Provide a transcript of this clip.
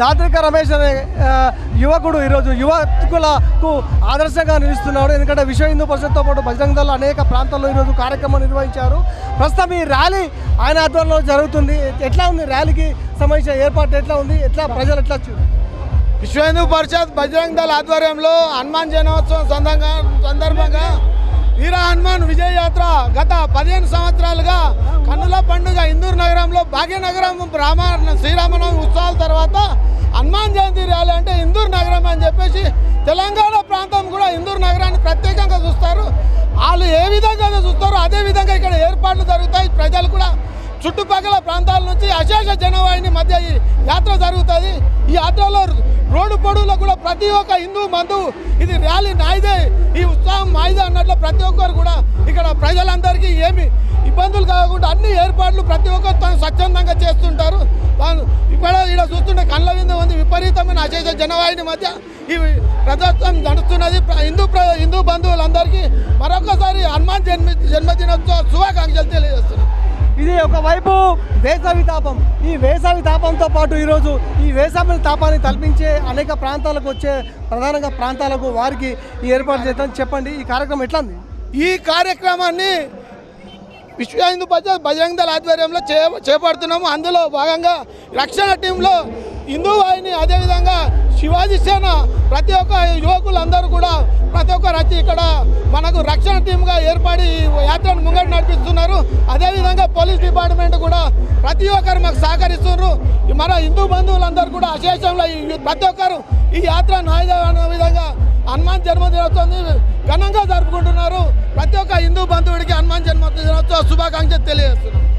దాత్రిక రమేష్ అనే యువకుడు ఈరోజు యువకులకు ఆదర్శంగా నిలుస్తున్నాడు. ఎందుకంటే విశ్వ హిందూ పరిషత్తో పాటు బజరంగ దళ అనేక ప్రాంతాల్లో ఈరోజు కార్యక్రమం నిర్వహించారు. ప్రస్తుతం ఈ ర్యాలీ ఆయన ఆధ్వర్యంలో జరుగుతుంది. ఎట్లా ఉంది ర్యాలీకి సంబంధించిన ఏర్పాటు ఎట్లా ఉంది? ఎట్లా ప్రజలు ఎట్లా విశ్వ హిందూ పరిషత్ బజరంగ దళ ఆధ్వర్యంలో హనుమాన్ జన్మోత్సవం సందర్భంగా వీర హనుమాన్ విజయ యాత్ర గత పదిహేను సంవత్సరాలుగా కన్నుల పండుగ ఇందూరు నగరంలో భాగ్యనగరం రామ శ్రీరామనవమి అని చెప్పేసి తెలంగాణ ప్రాంతం కూడా ఇందూరు నగరాన్ని ప్రత్యేకంగా చూస్తారు. వాళ్ళు ఏ విధంగా చూస్తారో అదే విధంగా ఇక్కడ ఏర్పాట్లు జరుగుతాయి. ప్రజలు కూడా చుట్టుపక్కల ప్రాంతాల నుంచి అశేష జనవాహిని మధ్య ఈ యాత్ర జరుగుతుంది. ఈ యాత్రలో రోడ్డు పొడవులో కూడా ప్రతి ఒక్క హిందూ బంధు ఇది ర్యాలీ నాయిదే. ఈ ఉత్సాహం మాయిదే అన్నట్లు ప్రతి ఒక్కరు కూడా ఇక్కడ ప్రజలందరికీ ఏమి ఇబ్బందులు కాకుండా అన్ని ఏర్పాట్లు ప్రతి ఒక్కరు తను స్వచ్ఛందంగా చేస్తుంటారు. విపరీతమైన అశేష జనవాహిని మధ్య ఈ రథోత్సవం నడుస్తున్నది. హిందూ ప్ర- హిందూ బంధువులందరికీ మరొకసారి హనుమాన్ జన్మ జన్మదినోత్సవ శుభాకాంక్షలు తెలియజేస్తున్నాను ఇది ఒకవైపు వేసవి తాపం. ఈ వేసవి తాపంతో పాటు ఈరోజు ఈ వేసవి తాపాన్ని తలపించే అనేక ప్రాంతాలకు వచ్చే ప్రధానంగా ప్రాంతాలకు వారికి ఈ ఏర్పాటు చేద్దాం చెప్పండి. ఈ కార్యక్రమం ఎట్లా ఉంది ఈ కార్యక్రమాన్ని విశ్వ హిందూ బజరంగ దళ ఆధ్వర్యంలో చే చేపడుతున్నాము. అందులో భాగంగా రక్షణ టీంలో హిందూవాహిని అదేవిధంగా శివాజీ సేన ప్రతి ఒక్క యువకులందరూ కూడా ప్రతి ఒక్కరు వచ్చి ఇక్కడ మనకు రక్షణ టీంగా ఏర్పడి యాత్రను ముంగట నడిపిస్తున్నారు. అదేవిధంగా పోలీస్ డిపార్ట్మెంట్ కూడా ప్రతి ఒక్కరు మాకు సహకరిస్తున్నారు. ఈ మన హిందూ బంధువులందరూ కూడా అశేషంలో ప్రతి ఒక్కరు ఈ యాత్ర నాయద విధంగా హనుమాన్ జన్మదినోత్సవాన్ని ఘనంగా జరుపుకుంటున్నారు. ప్రతి ఒక్క హిందూ బంధువుడికి హనుమాన్ జన్మదినోత్సవ శుభాకాంక్షలు తెలియజేస్తున్నారు